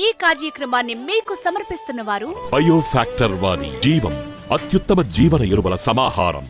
ఈ కార్యక్రమాన్ని మీకు సమర్పిస్తున్న వారు బయో ఫ్యాక్టర్ వారి జీవం అత్యుత్తమ జీవన ఎరువుల సమాహారం.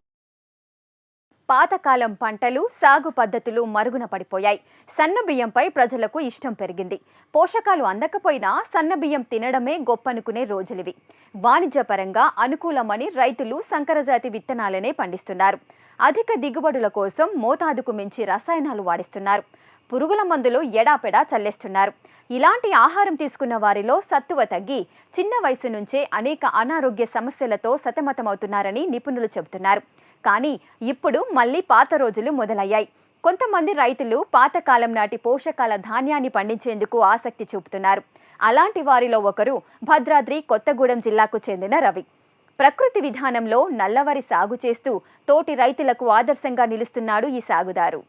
పాతకాలం పంటలు సాగు పద్ధతులు మరుగున పడిపోయాయి. సన్నబియ్యంపై ప్రజలకు ఇష్టం పెరిగింది. పోషకాలు అందకపోయినా సన్నబియ్యం తినడమే గొప్పనుకునే రోజులివి. వాణిజ్యపరంగా అనుకూలమని రైతులు సంకరజాతి విత్తనాలనే పండిస్తున్నారు. అధిక దిగుబడుల కోసం మోతాదుకు మించి రసాయనాలు వాడిస్తున్నారు. పురుగుల మందులు ఎడాపెడా చల్లేస్తున్నారు. ఇలాంటి ఆహారం తీసుకున్న వారిలో సత్తువ తగ్గి చిన్న వయసు నుంచే అనేక అనారోగ్య సమస్యలతో సతమతమవుతున్నారని నిపుణులు చెబుతున్నారు. కానీ ఇప్పుడు మళ్ళీ పాత రోజులు మొదలయ్యాయి. కొంతమంది రైతులు పాతకాలం నాటి పోషకాల ధాన్యాన్ని పండించేందుకు ఆసక్తి చూపుతున్నారు. అలాంటి వారిలో ఒకరు భద్రాద్రి కొత్తగూడెం జిల్లాకు చెందిన రవి. ప్రకృతి విధానంలో నల్లవరి సాగు చేస్తూ తోటి రైతులకు ఆదర్శంగా నిలుస్తున్నాడు ఈ సాగుదారు.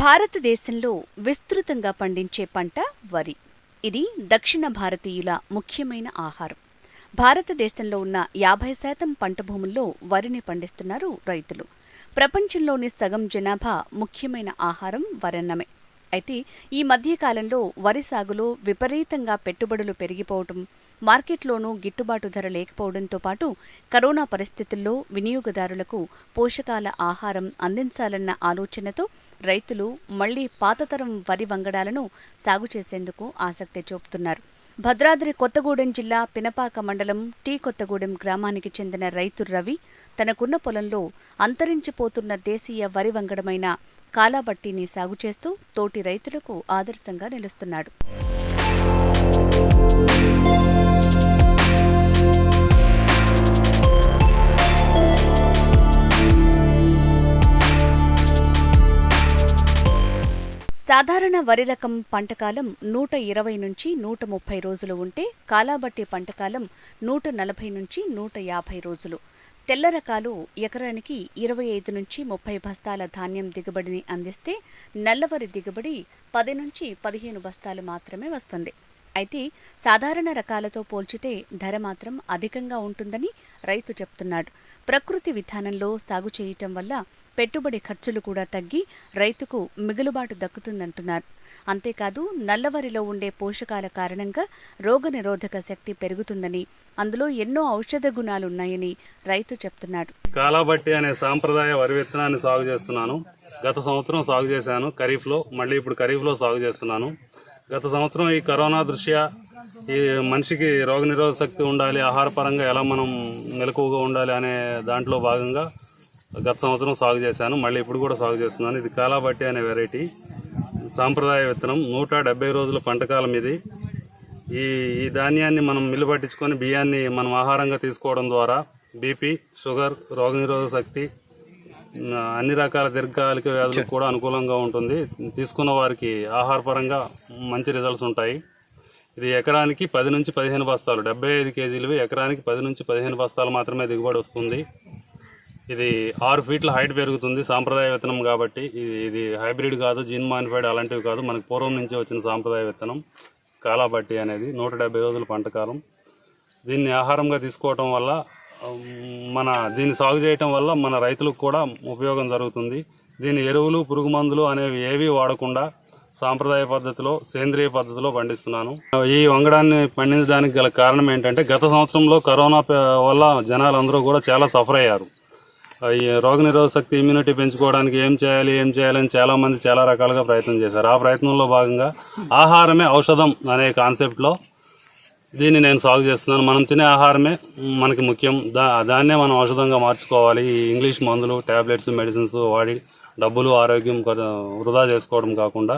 భారతదేశంలో విస్తృతంగా పండించే పంట వరి. ఇది దక్షిణ భారతీయుల ముఖ్యమైన ఆహారం. భారతదేశంలో ఉన్న యాభై శాతం పంట భూముల్లో వరిని పండిస్తున్నారు రైతులు. ప్రపంచంలోని సగం జనాభా ముఖ్యమైన ఆహారం వరన్నమే. అయితే ఈ మధ్యకాలంలో వరి సాగులో విపరీతంగా పెట్టుబడులు పెరిగిపోవటం మార్కెట్లోనూ గిట్టుబాటు ధర లేకపోవడంతో పాటు కరోనా పరిస్థితుల్లో వినియోగదారులకు పోషకాల ఆహారం అందించాలన్న ఆలోచనతో రైతులు మళ్ళీ పాతతరం వరి వంగడాలను సాగు చేసేందుకు ఆసక్తి చూపుతున్నారు. భద్రాద్రి కొత్తగూడెం జిల్లా పినపాక మండలం టీ కొత్తగూడెం గ్రామానికి చెందిన రైతు రవి తనకున్న పొలంలో అంతరించిపోతున్న దేశీయ వరి వంగడమైన కాలాబట్టిని సాగు చేస్తూ తోటి రైతులకు ఆదర్శంగా నిలుస్తున్నాడు. సాధారణ వరి రకం పంటకాలం నూట ఇరవై నుంచి నూట ముప్పై రోజులు ఉంటే కాలాబట్టి పంటకాలం నూట నలభై నుంచి నూట యాభై రోజులు. తెల్ల రకాలు ఎకరానికి ఇరవై ఐదు నుంచి ముప్పై బస్తాల ధాన్యం దిగుబడిని అందిస్తే నల్లవరి దిగుబడి పది నుంచి పదిహేను బస్తాలు మాత్రమే వస్తుంది. అయితే సాధారణ రకాలతో పోల్చితే ధర మాత్రం అధికంగా ఉంటుందని రైతు చెప్తున్నాడు. ప్రకృతి విధానంలో సాగు చేయటం వల్ల పెట్టుబడి ఖర్చులు కూడా తగ్గి రైతుకు మిగులుబాటు దక్కుతుందంటున్నారు. అంతేకాదు నల్లవరిలో ఉండే పోషకాల కారణంగా రోగనిరోధక శక్తి పెరుగుతుందని అందులో ఎన్నో ఔషధ గుణాలున్నాయని రైతు చెప్తున్నాడు కాలాబట్టి అనే సాంప్రదాయ వరి విత్తనాన్ని సాగు చేస్తున్నాను. గత సంవత్సరం సాగు చేశాను. ఖరీఫ్లో మళ్ళీ ఇప్పుడు ఖరీఫ్లో సాగు చేస్తున్నాను. గత సంవత్సరం ఈ కరోనా దృష్ట్యా ఈ మనిషికి రోగనిరోధక శక్తి ఉండాలి ఆహారపరంగా ఎలా మనం మెలకువగా ఉండాలి అనే దాంట్లో భాగంగా గత సంవత్సరం సాగు చేశాను మళ్ళీ ఇప్పుడు కూడా సాగు చేస్తున్నాను. ఇది కాలాబట్టి అనే వెరైటీ సాంప్రదాయ విత్తనం. నూట డెబ్బై రోజుల పంటకాలం ఇది. ఈ ఈ ధాన్యాన్ని మనం మిల్లు పట్టించుకొని బియ్యాన్ని మనం ఆహారంగా తీసుకోవడం ద్వారా బీపీ షుగర్ రోగనిరోధక శక్తి అన్ని రకాల దీర్ఘకాలిక వ్యాధులకు కూడా అనుకూలంగా ఉంటుంది. తీసుకున్న వారికి ఆహారపరంగా మంచి రిజల్ట్స్ ఉంటాయి. ఇది ఎకరానికి పది నుంచి పదిహేను బస్తాలు. డెబ్బై ఐదు కేజీలు ఎకరానికి పది నుంచి పదిహేను బస్తాలు మాత్రమే దిగుబడి వస్తుంది. ఇది ఆరు ఫీట్ల హైట్ పెరుగుతుంది సాంప్రదాయ విత్తనం కాబట్టి ఇది ఇది హైబ్రిడ్ కాదు జీన్ మానిఫైడ్ అలాంటివి కాదు. మనకు పూర్వం నుంచి వచ్చిన సాంప్రదాయ విత్తనం. కాలాబట్టి అనేది నూట డెబ్బై రోజుల పంటకాలం దీన్ని ఆహారంగా తీసుకోవటం వల్ల మన దీన్ని సాగు చేయటం వల్ల మన రైతులకు కూడా ఉపయోగం జరుగుతుంది. దీని ఎరువులు పురుగు మందులు అనేవి ఏవి వాడకుండా సాంప్రదాయ పద్ధతిలో సేంద్రియ పద్ధతిలో పండిస్తున్నాను. ఈ వంగడాన్ని పండించడానికి గల కారణం ఏంటంటే గత సంవత్సరంలో కరోనా వల్ల జనాలందరూ కూడా చాలా సఫర్ అయ్యారు. ఈ రోగనిరోధక శక్తి ఇమ్యూనిటీ పెంచుకోవడానికి ఏం చేయాలి ఏం చేయాలని చాలా మంది చాలా రకాలుగా ప్రయత్నం చేశారు. ఆ ప్రయత్నంలో భాగంగా ఆహారమే ఔషధం అనే కాన్సెప్ట్లో దీన్ని నేను సాగు చేస్తున్నాను. మనం తినే ఆహారమే మనకి ముఖ్యం. దా దాన్నే మనం ఔషధంగా మార్చుకోవాలి. ఈ ఇంగ్లీష్ మందులు టాబ్లెట్స్ మెడిసిన్స్ వాడి డబ్బులు ఆరోగ్యం వృధా చేసుకోవడం కాకుండా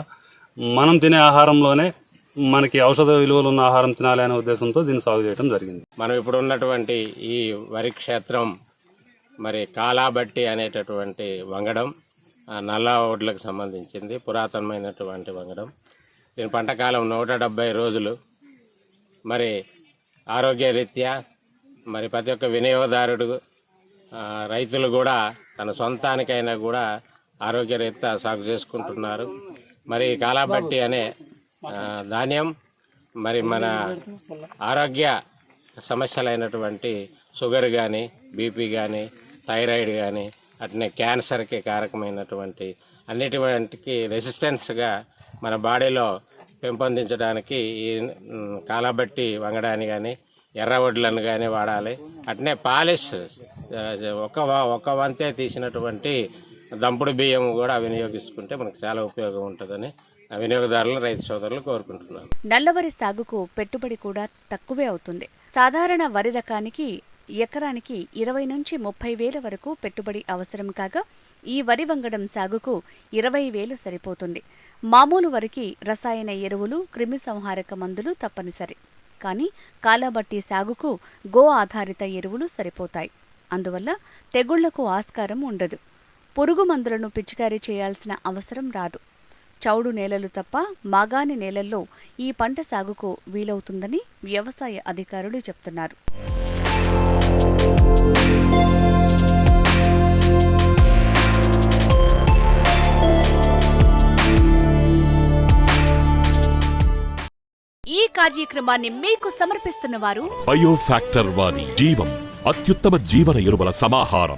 మనం తినే ఆహారంలోనే మనకి ఔషధ విలువలు ఉన్న ఆహారం తినాలి అనే ఉద్దేశంతో దీన్ని సాగు చేయడం జరిగింది. మనం ఇప్పుడు ఉన్నటువంటి ఈ వరి క్షేత్రం మరి కాలాబట్టి అనేటటువంటి వంగడం నల్ల ఓడ్లకు సంబంధించింది పురాతనమైనటువంటి వంగడం. దీని పంటకాలం నూట డెబ్బై రోజులు. మరి ఆరోగ్య రీత్యా మరి ప్రతి ఒక్క వినియోగదారుడు రైతులు కూడా తన సొంతానికైనా కూడా ఆరోగ్యరీత్యా సాగు చేసుకుంటున్నారు. మరి కాలాబట్టి అనే ధాన్యం మరి మన ఆరోగ్య సమస్యలైనటువంటి షుగర్ కానీ బీపీ కానీ థైరాయిడ్ కానీ అట్నే క్యాన్సర్కి కారకమైనటువంటి అన్నిటికి రెసిస్టెన్స్గా మన బాడీలో పెంపొందించడానికి ఈ కాలబట్టి వంగడాన్ని కానీ ఎర్ర వడ్లను కానీ వాడాలి. అట్నే పాలిష్ ఒక ఒక వంతే తీసినటువంటి దంపుడు బియ్యం కూడా వినియోగించుకుంటే మనకు చాలా ఉపయోగం ఉంటుందని ఆ వినియోగదారులు రైతు సోదరులు కోరుకుంటున్నాను నల్లవరి సాగుకు పెట్టుబడి కూడా తక్కువే అవుతుంది. సాధారణ వరి రకానికి ఎకరానికి ఇరవై నుంచి ముప్పై వేల వరకు పెట్టుబడి అవసరం కాగా ఈ వరి వంగడం సాగుకు ఇరవై వేలు సరిపోతుంది. మామూలు వరికి రసాయన ఎరువులు క్రిమి సంహారక మందులు తప్పనిసరి. కానీ కాలాబట్టి సాగుకు గో ఆధారిత ఎరువులు సరిపోతాయి. అందువల్ల తెగుళ్ళకు ఆస్కారం ఉండదు. పురుగు మందులను పిచికారీ చేయాల్సిన అవసరం రాదు. చౌడు నేలలు తప్ప మాగాని నేలల్లో ఈ పంట సాగుకు వీలవుతుందని వ్యవసాయ అధికారులు చెప్తున్నారు. కార్యక్రమాన్ని మీకు సమర్పిస్తున్న వారు బయోఫాక్టర్ వారి జీవం అత్యుత్తమ జీవన ఎరువుల సమాహారం.